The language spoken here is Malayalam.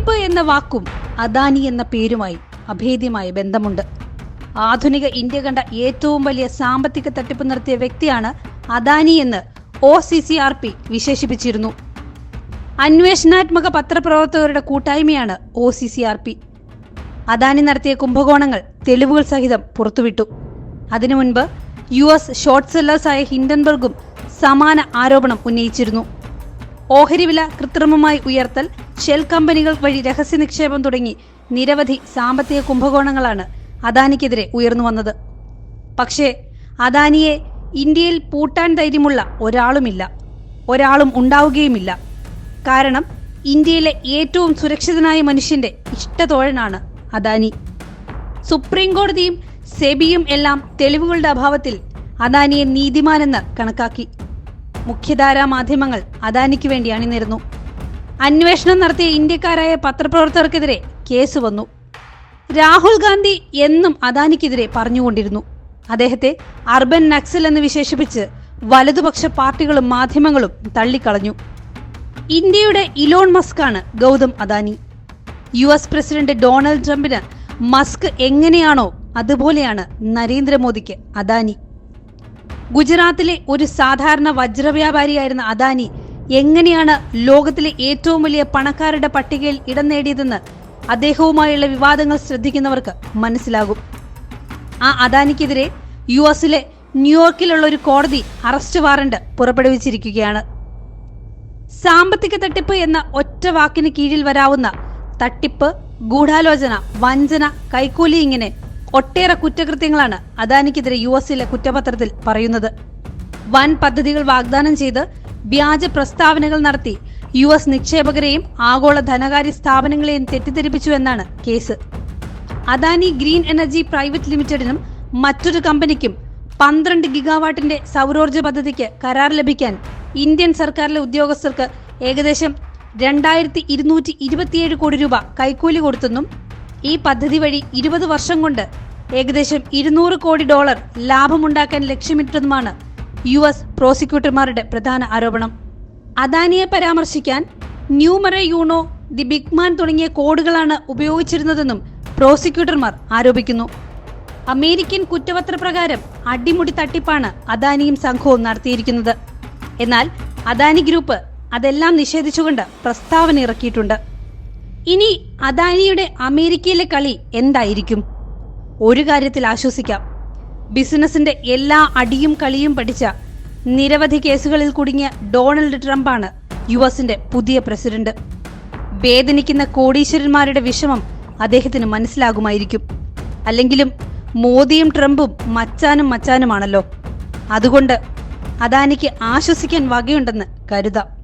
തട്ടിപ്പ് എന്ന വാക്കും അദാനി എന്ന പേരുമായി അഭേദ്യമായ ബന്ധമുണ്ട്. ആധുനിക ഇന്ത്യ കണ്ട ഏറ്റവും വലിയ സാമ്പത്തിക തട്ടിപ്പ് നടത്തിയ വ്യക്തിയാണ് അദാനി എന്ന് O C C R P വിശേഷിപ്പിച്ചിരുന്നു. അന്വേഷണാത്മക പത്രപ്രവർത്തകരുടെ കൂട്ടായ്മയാണ് O C C R P. Adani നടത്തിയ കുംഭകോണങ്ങൾ തെളിവുകൾ സഹിതം പുറത്തുവിട്ടു. അതിനു മുൻപ് യു എസ് ഷോർട്ട് സെല്ലേഴ്സായ ഹിൻഡൻബർഗും സമാന ആരോപണം ഉന്നയിച്ചിരുന്നു. ഓഹരി വില കൃത്രിമമായി ഉയർത്തൽ ഷെൽ കമ്പനികൾ വഴി രഹസ്യ നിക്ഷേപം തുടങ്ങി നിരവധി സാമ്പത്തിക കുംഭകോണങ്ങളാണ് അദാനിക്കെതിരെ ഉയർന്നു വന്നത്. പക്ഷേ അദാനിയെ ഇന്ത്യയിൽ പൂട്ടാൻ ധൈര്യമുള്ള ഒരാളുമില്ല. ഒരാളും ഉണ്ടാവുകയുമില്ല. കാരണം ഇന്ത്യയിലെ ഏറ്റവും സുരക്ഷിതനായ മനുഷ്യന്റെ ഇഷ്ടതോഴനാണ് അദാനി. സുപ്രീം കോടതിയും സെബിയും എല്ലാം തെളിവുകളുടെ അഭാവത്തിൽ അദാനിയെ നീതിമാനെന്ന് കണക്കാക്കി. മുഖ്യധാരാ മാധ്യമങ്ങൾ അദാനിക്ക് വേണ്ടി അണിനിരന്നു. അന്വേഷണം നടത്തിയ ഇന്ത്യക്കാരായ പത്രപ്രവർത്തകർക്കെതിരെ കേസ് വന്നു. രാഹുൽ ഗാന്ധി എന്നും അദാനിക്കെതിരെ പറഞ്ഞുകൊണ്ടിരുന്നു. അദ്ദേഹത്തെ അർബൻ നക്സൽ എന്ന് വിശേഷിപ്പിച്ച് വലതുപക്ഷ പാർട്ടികളും മാധ്യമങ്ങളും തള്ളിക്കളഞ്ഞു. ഇന്ത്യയുടെ Elon മസ്കാണ് Gautam Adani. U S president Donald ട്രംപിന് മസ്ക് എങ്ങനെയാണോ അതുപോലെയാണ് നരേന്ദ്രമോദിക്ക് അദാനി. ഗുജറാത്തിലെ ഒരു സാധാരണ വജ്രവ്യാപാരിയായിരുന്ന അദാനി എങ്ങനെയാണ് ലോകത്തിലെ ഏറ്റവും വലിയ പണക്കാരുടെ പട്ടികയിൽ ഇടം നേടിയതെന്ന് അദ്ദേഹവുമായുള്ള വിവാദങ്ങൾ ശ്രദ്ധിക്കുന്നവർക്ക് മനസ്സിലാകും. ആ അദാനിക്കെതിരെ യു എസിലെ ന്യൂയോർക്കിലുള്ള ഒരു കോടതി അറസ്റ്റ് വാറണ്ട് പുറപ്പെടുവിച്ചിരിക്കുകയാണ്. സാമ്പത്തിക തട്ടിപ്പ് എന്ന ഒറ്റ വാക്കിന് കീഴിൽ വരാവുന്ന തട്ടിപ്പ് ഗൂഢാലോചന വഞ്ചന കൈക്കൂലി ഇങ്ങനെ ഒട്ടേറെ കുറ്റകൃത്യങ്ങളാണ് അദാനിക്കെതിരെ യു എസിലെ കുറ്റപത്രത്തിൽ പറയുന്നത്. വൻ പദ്ധതികൾ വാഗ്ദാനം ചെയ്ത് വ്യാജ പ്രസ്താവനകൾ നടത്തി. യു എസ് നിക്ഷേപകരെയും ആഗോള ധനകാര്യ സ്ഥാപനങ്ങളെയും തെറ്റിദ്ധരിപ്പിച്ചു എന്നാണ് case. Adani green energy private ലിമിറ്റഡിനും മറ്റൊരു കമ്പനിക്കും പന്ത്രണ്ട് ഗിഗാവാട്ടിന്റെ സൗരോർജ പദ്ധതിക്ക് കരാർ ലഭിക്കാൻ ഇന്ത്യൻ സർക്കാരിലെ ഉദ്യോഗസ്ഥർക്ക് ഏകദേശം രണ്ടായിരത്തി ഇരുന്നൂറ്റി ഇരുപത്തിയേഴ് കോടി രൂപ കൈക്കൂലി കൊടുത്തെന്നും ഈ പദ്ധതി വഴി ഇരുപത് വർഷം കൊണ്ട് ഏകദേശം ഇരുന്നൂറ് കോടി ഡോളർ ലാഭമുണ്ടാക്കാൻ ലക്ഷ്യമിട്ടെന്നുമാണ് യു എസ് പ്രോസിക്യൂട്ടർമാരുടെ പ്രധാന ആരോപണം. അദാനിയെ പരാമർശിക്കാൻ ന്യൂമറ യൂണോ ദി ബിഗ് മാൻ തുടങ്ങിയ കോഡുകളാണ് ഉപയോഗിച്ചിരുന്നതെന്നും പ്രോസിക്യൂട്ടർമാർ ആരോപിക്കുന്നു. അമേരിക്കൻ കുറ്റപത്ര പ്രകാരം അടിമുടി തട്ടിപ്പാണ് അദാനിയും സംഘവും നടത്തിയിരിക്കുന്നത്. എന്നാൽ അദാനി ഗ്രൂപ്പ് അതെല്ലാം നിഷേധിച്ചുകൊണ്ട് പ്രസ്താവന ഇറക്കിയിട്ടുണ്ട്. ഇനി അദാനിയുടെ അമേരിക്കയിലെ കളി എന്തായിരിക്കും? ഒരു കാര്യത്തിൽ ആശ്വസിക്കാം. ബിസിനസിന്റെ എല്ലാ അടിയും കളിയും പഠിച്ച നിരവധി കേസുകളിൽ കുടുങ്ങിയ ഡൊണാൾഡ് ട്രംപാണ് യു എസിന്റെ പുതിയ പ്രസിഡന്റ്. വേദനിക്കുന്ന കോടീശ്വരന്മാരുടെ വിഷമം അദ്ദേഹത്തിന് മനസ്സിലാകുമായിരിക്കും. അല്ലെങ്കിലും മോദിയും ട്രംപും മച്ചാനും മച്ചാനുമാണല്ലോ. അതുകൊണ്ട് അദാനിക്ക് ആശ്വസിക്കാൻ വകയുണ്ടെന്ന് കരുതാം.